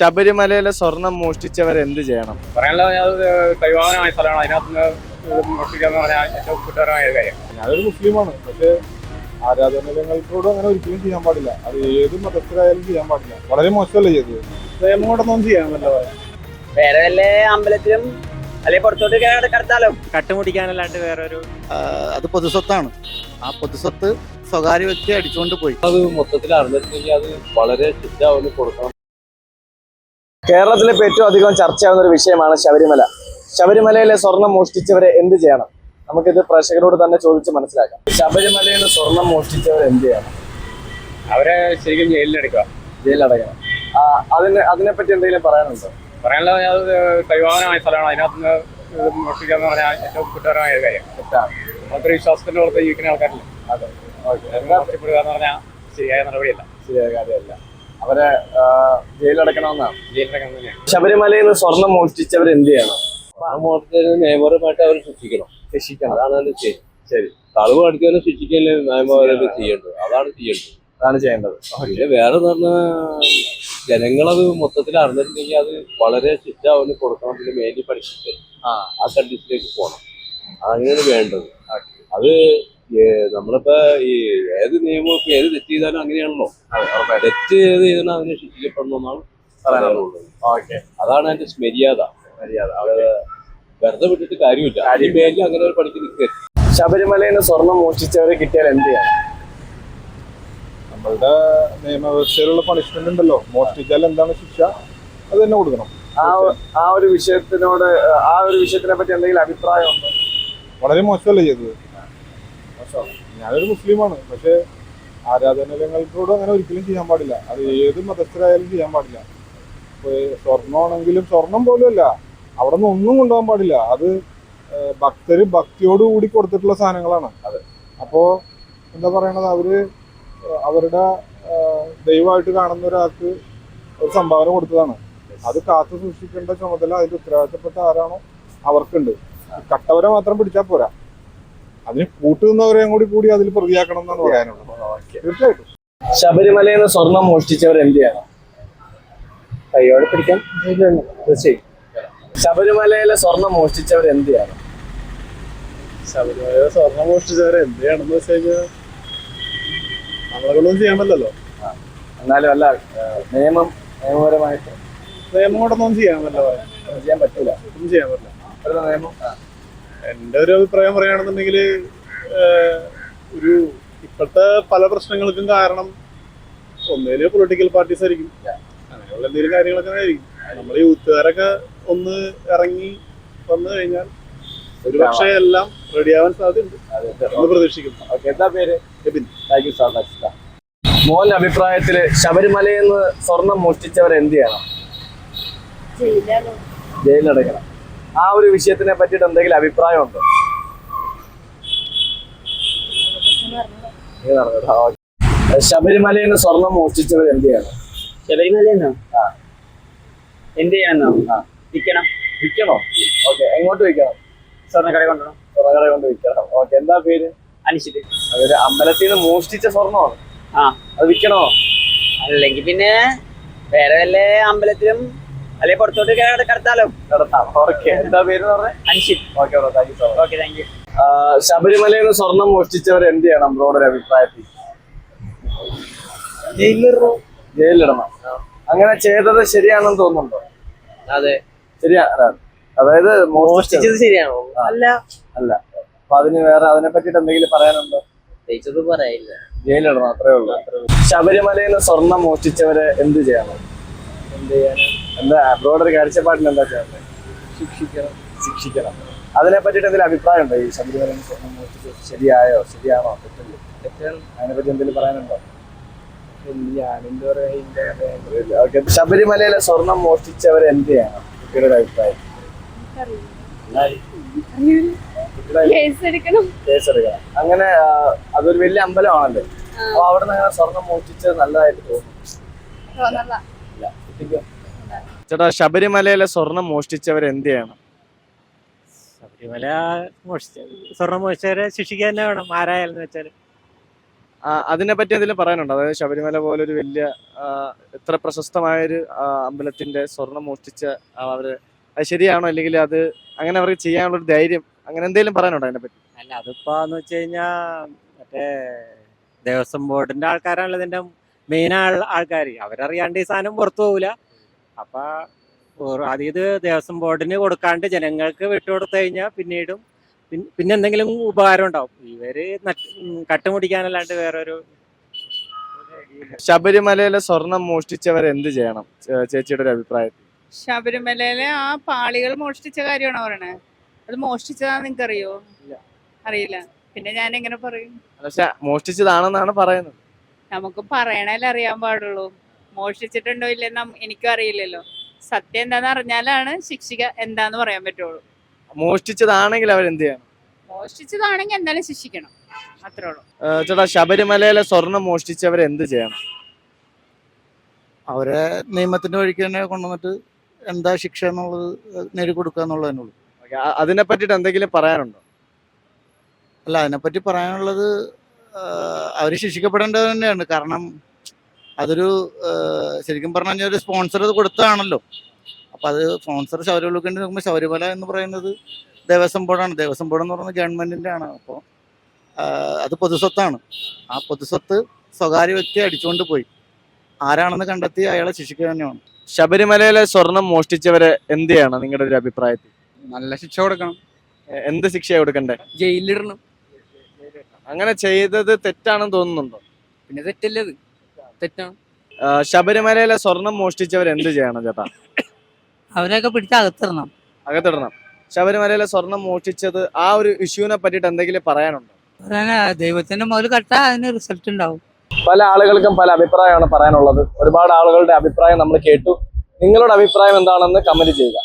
ശബരിമലയിലെ സ്വർണം മോഷ്ടിച്ചവർ എന്ത് ചെയ്യണം? കൈവാഹനമായ സ്ഥലമാണ്. അതിനകത്ത് മോഷ്ടിക്കാന്ന് പറഞ്ഞാൽ ഏറ്റവും കുറ്റകരമായ ഒരു കാര്യം. ഞാനൊരു മുസ്ലിമാണ്. പക്ഷേ ആരാധനാലയങ്ങൾക്കോട് അങ്ങനെ ഒരിക്കലും ചെയ്യാൻ പാടില്ല. അത് ഏത് മതത്തിലായാലും ചെയ്യാൻ പാടില്ല. വളരെ മോശമല്ലേ ചെയ്തത് നിയമം കൊണ്ടൊന്നും ചെയ്യാമല്ലോ. വേറെ വല്ല അമ്പലത്തിലും അല്ലെങ്കിൽ പുറത്തോട്ട് കട- കടത്താലോ കട്ടുമുടിക്കാനല്ലാണ്ട് ഒരു അത് പൊതുസ്വത്താണ്. ആ പൊതുസ്വത്ത് സ്വകാര്യ വ്യക്തി അടിച്ചുകൊണ്ട് പോയി. അത് മൊത്തത്തിൽ അറിഞ്ഞിട്ടുണ്ടെങ്കിൽ അത് വളരെ ചിറ്റാവുന്ന കൊടുക്കണം. കേരളത്തിലെ ഏറ്റവും അധികം ചർച്ചയാവുന്ന ഒരു വിഷയമാണ് ശബരിമല. ശബരിമലയിലെ സ്വർണം മോഷ്ടിച്ചവരെ എന്ത് ചെയ്യണം? നമുക്കിത് പ്രേക്ഷകരോട് തന്നെ ചോദിച്ച് മനസ്സിലാക്കാം. ശബരിമലയിൽ സ്വർണം മോഷ്ടിച്ചവർ എന്ത് ചെയ്യണം? അവരെ ശരിക്കും ജയിലിലടക്കുക ജയിലിലടക്കണം അതിന് അതിനെപ്പറ്റി എന്തെങ്കിലും പറയാനുണ്ടോ? പറയാനുള്ളത് കൈവാഹനമായ സ്ഥലമാണ്. അതിനകത്ത് മോഷ്ടിക്കാന്ന് പറഞ്ഞാൽ ഏറ്റവും കുറ്റകരമായ ഒരു കാര്യം. അത്ര വിശ്വാസത്തിന്റെ പുറത്ത് ജീവിക്കുന്ന ആൾക്കാരില്ല? അതെ. ഓക്കെ. അത് മോഷ്ടിപ്പെടുക എന്ന് പറഞ്ഞാൽ ശരിയായ നടപടിയല്ല. ശരിയായ കാര്യമല്ല. അവരെ ജയിലടക്കണമെന്നാണ് ജയിലിലടക്കം തന്നെയാണ് ശബരിമലയിൽ നിന്ന് സ്വർണം മോഷ്ടിച്ചവർ എന്ത് ചെയ്യണം? നിയമപരമായിട്ട് അവർ ശിക്ഷിക്കണം. ശിക്ഷിക്കണം. അതാണ് അതിന്റെ ശരി ശരി. കളവ് അടിക്കാനും ശിക്ഷിക്കല്ലേ നിയമപരമായിട്ട് ചെയ്യേണ്ടത്? അതാണ് ചെയ്യേണ്ടത്. അതാണ് ചെയ്യേണ്ടത്. പിന്നെ വേറെ പറഞ്ഞ ജനങ്ങളത് മൊത്തത്തിൽ അറിഞ്ഞിട്ടുണ്ടെങ്കിൽ അത് വളരെ ശിക്ഷ അവന് കൊടുക്കണം പിന്നെ മേലി പഠിച്ചിട്ട് ആ. കണ്ടീഷനിലേക്ക് പോകണം. അതങ്ങനെയാണ് വേണ്ടത്. അത് നമ്മളിപ്പോ ഈ ഏത് നിയമവും ഇപ്പൊ ഏത് തെറ്റ് ചെയ്താലും അങ്ങനെയാണല്ലോ. തെറ്റ് ചെയ്ത് ചെയ്താലും അതിനെ ശിക്ഷിക്കപ്പെടണമെന്നാണ് പറയാനുള്ളത്. അതാണ് അതിന്റെ സ്മര്യാദ മര്യാദ വെറുതെ വിട്ടിട്ട് കാര്യമില്ല. അതിന് പേരിലും അങ്ങനെ ഒരു പണിക്ക് നിൽക്കരുത് ശബരിമലയിൽ നിന്ന് സ്വർണം മോഷിച്ചവരെ കിട്ടിയാൽ എന്ത് ചെയ്യാം? നമ്മളുടെ നിയമവ്യവസ്ഥയിലുള്ള പണിഷ്മെന്റ് ഉണ്ടല്ലോ. മോഷ്ടിച്ചാൽ എന്താണ് ശിക്ഷ? അത് തന്നെ കൊടുക്കണം. ആ ഒരു വിഷയത്തിനോട് ആ ഒരു വിഷയത്തിനെ പറ്റി എന്തെങ്കിലും അഭിപ്രായം ഉണ്ടോ? വളരെ മോശമല്ലേ ചെയ്തത്? ഞാനൊരു മുസ്ലിമാണ് പക്ഷേ ആരാധനാലയങ്ങൾക്കോട് അങ്ങനെ ഒരിക്കലും ചെയ്യാൻ പാടില്ല. അത് ഏത് മതസ്ഥരായാലും ചെയ്യാൻ പാടില്ല. സ്വർണമാണെങ്കിലും സ്വർണം പോലും അല്ല. അവിടെ നിന്ന് ഒന്നും കൊണ്ടുപോകാൻ പാടില്ല. അത് ഭക്തർ ഭക്തിയോട് കൂടി കൊടുത്തിട്ടുള്ള സാധനങ്ങളാണ്. അത് അപ്പോൾ എന്താ പറയണത്? അവർ അവരുടെ ദൈവമായിട്ട് കാണുന്ന ഒരാൾക്ക് ഒരു സംഭാവന കൊടുത്തതാണ്. അത് കാത്തു സൂക്ഷിക്കേണ്ട ചുമതല അതിന്റെ ഉത്തരവാദിത്തപ്പെട്ട ആരാണോ അവർക്കുണ്ട്. കട്ടവരെ മാത്രം പിടിച്ചാൽ പോരാ. അതിന് കൂട്ടുന്നവരെയും കൂടി കൂടി അതിൽ പ്രതിയാക്കണം എന്നാണ് പറയാനുള്ളത്. തീർച്ചയായിട്ടും. ശബരിമലയിൽ നിന്ന് സ്വർണം മോഷ്ടിച്ചവർ എന്ത് ചെയ്യണം? കൈയോടെ പിടിക്കാൻ തീർച്ചയായും ശബരിമലയിലെ സ്വർണം മോഷ്ടിച്ചവർ എന്ത് ചെയ്യണം? ശബരിമലയിലെ സ്വർണം മോഷ്ടിച്ചവർ എന്ത് ചെയ്യണമെന്ന് വെച്ച് കഴിഞ്ഞാൽ നമ്മളെ കൊണ്ടൊന്നും ചെയ്യാൻ പറ്റില്ലല്ലോ. എന്നാലും അല്ല നിയമം നിയമപരമായിട്ട് നിയമം കൊണ്ടൊന്നും ചെയ്യാൻ പറ്റില്ല. ഒന്നും ചെയ്യാൻ പറ്റില്ല ഒന്നും ചെയ്യാൻ പറ്റില്ല. അവരുടെ നിയമം എന്റെ ഒരു അഭിപ്രായം പറയുകയാണെന്നുണ്ടെങ്കിൽ ഒരു ഇപ്പോഴത്തെ പല പ്രശ്നങ്ങൾക്കും കാരണം ഒന്നേൽ പൊളിറ്റിക്കൽ പാർട്ടീസ് ആയിരിക്കും. അങ്ങനെയുള്ള എന്തെങ്കിലും കാര്യങ്ങളൊക്കെ ആയിരിക്കും. നമ്മൾ യൂത്തുകാരൊക്കെ ഒന്ന് ഇറങ്ങി വന്നു കഴിഞ്ഞാൽ ഒരു പക്ഷേ എല്ലാം റെഡിയാവാൻ സാധ്യതയുണ്ട്. എന്ന് പ്രതീക്ഷിക്കുന്നു. ഓക്കെ എന്താ പേര്? എബിൻ. താങ്ക് യു സാർ മോന്റെ അഭിപ്രായത്തിൽ ശബരിമലയിൽ നിന്ന് സ്വർണം മോഷ്ടിച്ചവർ എന്ത് ചെയ്യണം ജയിലടക്കണം ആ ഒരു വിഷയത്തിനെ പറ്റിയിട്ട് എന്തെങ്കിലും അഭിപ്രായമുണ്ടോ. ശബരിമലയിൽ നിന്ന് സ്വർണം മോഷ്ടിച്ചവർ എന്ത് ചെയ്യണം? ആ. എന്ത് ചെയ്യണമെന്നോ. വിൽക്കണം. വിൽക്കണോ? ഓക്കെ എങ്ങോട്ട് വിൽക്കണം? സ്വർണക്കട കൊണ്ടുപോകണം സ്വർണക്കട കൊണ്ട് വിൽക്കണം. ഓക്കെ എന്താ പേര്? അനിശ്ചിത് അതൊരു അമ്പലത്തിൽ നിന്ന് മോഷ്ടിച്ച സ്വർണമാണ് ആ. അത് വിൽക്കണോ? അല്ലെങ്കിൽ പിന്നെ വേറെ വല്ല അമ്പലത്തിലും അല്ലെങ്കിൽ പുറത്തോട്ട് കട- കടത്താലോ? ഓക്കെ. എന്താ പേര് പറഞ്ഞേ? Anishchit okay bro. Thank you so much. Okay thank you. ശബരിമലയിൽ നിന്ന് സ്വർണം മോഷ്ടിച്ചവർ എന്ത് ചെയ്യണം ബ്രോയുടെ ഒരു അഭിപ്രായത്തിൽ? ജയിലിലിടണം. അങ്ങനെ ചെയ്തത് ശരിയാണെന്ന് തോന്നുന്നുണ്ടോ? അതെ. ശരിയാ അതായത് മോഷ്ടിച്ചത്. ശരിയാണോ? അല്ല. അല്ല. അപ്പൊ അതിന് വേറെ അതിനെ പറ്റിട്ട് എന്തെങ്കിലും പറയാനുണ്ടോ? പറയില്ല ജയിലിടണം അത്രേ ഉള്ളൂ. ശബരിമലയിൽ നിന്ന് സ്വർണം മോഷ്ടിച്ചവരെ എന്ത് ചെയ്യണം? എന്ത് ചെയ്യാനാ എന്താ അബ്രോഡ് ഒരു കാഴ്ചപ്പാടിൽ എന്താ ചെയ്യണ്ടേ ശിക്ഷിക്കണം. ശിക്ഷിക്കണം. അതിനെ പറ്റിട്ട് എന്തെങ്കിലും അഭിപ്രായം ഉണ്ടോ ഈ ശബരിമല സ്വർണം മോഷ്ടിച്ചത് ശരിയായോ? ശരിയാണോ? തെറ്റല്ലേ? തെറ്റാണ്. അതിനെ പറ്റി എന്തെങ്കിലും പറയാനുണ്ടോ? ഞാനെന്താ പറയാ? ശബരിമലയിലെ സ്വർണം മോഷ്ടിച്ചവർ എന്ത് ചെയ്യണം? കുട്ടിയുടെ അഭിപ്രായം. കേസെടുക്കണം. അങ്ങനെ അതൊരു വലിയ അമ്പലമാണല്ലേ. അപ്പൊ അവിടെ നിന്ന് അങ്ങനെ സ്വർണം മോഷ്ടിച്ചത് നല്ലതായിട്ട് തോന്നുന്നു ചേട്ടാ ശബരിമലയിലെ സ്വർണം മോഷ്ടിച്ചവർ എന്ത് ചെയ്യണം ശബരിമല മോഷ്ടിച്ച സ്വർണം മോഷ്ടിച്ചവരെ ശിക്ഷിക്കാൻ തന്നെ വേണം ആരായാലും വെച്ചാൽ അതിനെ പറ്റി എന്തെങ്കിലും പറയാനുണ്ടോ? അതായത് ശബരിമല പോലെ ഒരു വലിയ എത്ര ഇത്ര പ്രശസ്തമായൊരു ആ, അമ്പലത്തിന്റെ സ്വർണം മോഷ്ടിച്ച അവർ അത് ശരിയാണോ? അല്ലെങ്കിൽ അത് അങ്ങനെ അവർക്ക് ചെയ്യാനുള്ള ഒരു ധൈര്യം അങ്ങനെ എന്തെങ്കിലും പറയാനുണ്ടോ അതിനെ പറ്റി അല്ല അതിപ്പോ എന്ന് വെച്ച് കഴിഞ്ഞാ മറ്റേ ദേവസ്വം ബോർഡിന്റെ ആൾക്കാരാണല്ലോ ഇതിന്റെ മെയിൻ ആൾ ആൾക്കാർ അവരറിയാണ്ട് ഈ സാധനം പുറത്തു പോകില്ല അപ്പൊ അതീത് ദേവസ്വം ബോർഡിന് കൊടുക്കാണ്ട് ജനങ്ങൾക്ക് വിട്ടുകൊടുത്തു കഴിഞ്ഞാൽ പിന്നീടും പിന്നെ എന്തെങ്കിലും ഉപകാരം ഉണ്ടാവും. ഇവർ കട്ടുമുടിക്കാനല്ലാണ്ട് വേറൊരു ശബരിമലയിലെ സ്വർണം മോഷ്ടിച്ചവർ എന്ത് ചെയ്യണം? ചേച്ചിയുടെ ഒരു അഭിപ്രായത്തിൽ. ശബരിമലയിലെ ആ പാളികൾ മോഷ്ടിച്ച കാര്യമാണോ പറയണേ? അത് മോഷ്ടിച്ചതാ നിങ്ങക്ക് അറിയോ അറിയില്ല. പിന്നെ ഞാൻ എങ്ങനെ പറയും പക്ഷെ മോഷ്ടിച്ചതാണെന്നാണ് പറയുന്നത്. നമുക്ക് പറയണല്ലേ അറിയാൻ പാടുള്ളൂ. മോഷ്ടിച്ചിട്ടുണ്ടോ ഇല്ലെന്ന് എനിക്കും അറിയില്ലല്ലോ. സത്യം എന്താന്ന് അറിഞ്ഞാലാണ് ശിക്ഷിക എന്താന്ന് പറയാൻ പറ്റുള്ളൂ. മോഷ്ടിച്ചതാണെങ്കിൽ അവർ എന്ത് ചെയ്യണം? മോഷ്ടിച്ചതാണെങ്കിൽ എന്തായാലും ശിക്ഷിക്കണം. അത്രേ ഉള്ളൂ. ചേട്ടാ ശബരിമലയിലെ സ്വർണം മോഷ്ടിച്ചവരെ എന്ത് ചെയ്യണം? അവരെ നിയമത്തിന്റെ വഴിക്ക് തന്നെ കൊണ്ടുവന്നിട്ട് എന്താ ശിക്ഷ എന്നുള്ളത് നേടിക്കൊടുക്കുക എന്നുള്ളതിനുള്ളൂ അതിനെ പറ്റിട്ട് എന്തെങ്കിലും പറയാനുണ്ടോ? അല്ല അതിനെപ്പറ്റി പറയാനുള്ളത് അവർ ശിക്ഷിക്കപ്പെടേണ്ടത് തന്നെയാണ്. കാരണം അതൊരു ശരിക്കും പറഞ്ഞു കഴിഞ്ഞാൽ ഒരു സ്പോൺസർ അത് കൊടുത്തതാണല്ലോ. അപ്പം അത് സ്പോൺസർ ശബരിമലക്കേണ്ടി നോക്കുമ്പോൾ ശബരിമല എന്ന് പറയുന്നത് ദേവസ്വം ബോർഡാണ്. ദേവസ്വം ബോർഡ് എന്ന് പറയുന്നത് ഗവൺമെന്റിന്റെ ആണ് അപ്പോൾ അത് പൊതുസ്വത്താണ്. ആ പൊതുസ്വത്ത് സ്വകാര്യ വ്യക്തി അടിച്ചുകൊണ്ട് പോയി. ആരാണെന്ന് കണ്ടെത്തി അയാളെ ശിക്ഷിക്കുക തന്നെയാണ്. ശബരിമലയിലെ സ്വർണം മോഷ്ടിച്ചവരെ എന്ത് ചെയ്യണം നിങ്ങളുടെ ഒരു അഭിപ്രായത്തിൽ? നല്ല ശിക്ഷ കൊടുക്കണം. എന്ത് ശിക്ഷ കൊടുക്കണ്ടേ? ജയിലിലിടണം. അങ്ങനെ ചെയ്തത് തെറ്റാണെന്ന് തോന്നുന്നുണ്ടോ? പിന്നെ തെറ്റല്ലേ അത് തെറ്റാണ് ശബരിമലയിലെ സ്വർണം മോഷ്ടിച്ചവർ എന്ത് ചെയ്യണം ചേട്ടാ? അവരെയൊക്കെ പിടിച്ച് അകത്തിടണം. അകത്തിടണം. ശബരിമലയിലെ സ്വർണം മോഷ്ടിച്ചത് ആ ഒരു ഇഷ്യൂവിനെ പറ്റിട്ട് എന്തെങ്കിലും പറയാനുണ്ടോ? പറയാനാ ദൈവത്തിന്റെ മുതൽ കട്ടാ അതിന് റിസൾട്ട് ഉണ്ടാവും. പല ആളുകൾക്കും പല അഭിപ്രായമാണ് പറയാനുള്ളത്. ഒരുപാട് ആളുകളുടെ അഭിപ്രായം നമ്മൾ കേട്ടു. നിങ്ങളുടെ അഭിപ്രായം എന്താണെന്ന് കമന്റ് ചെയ്യുക.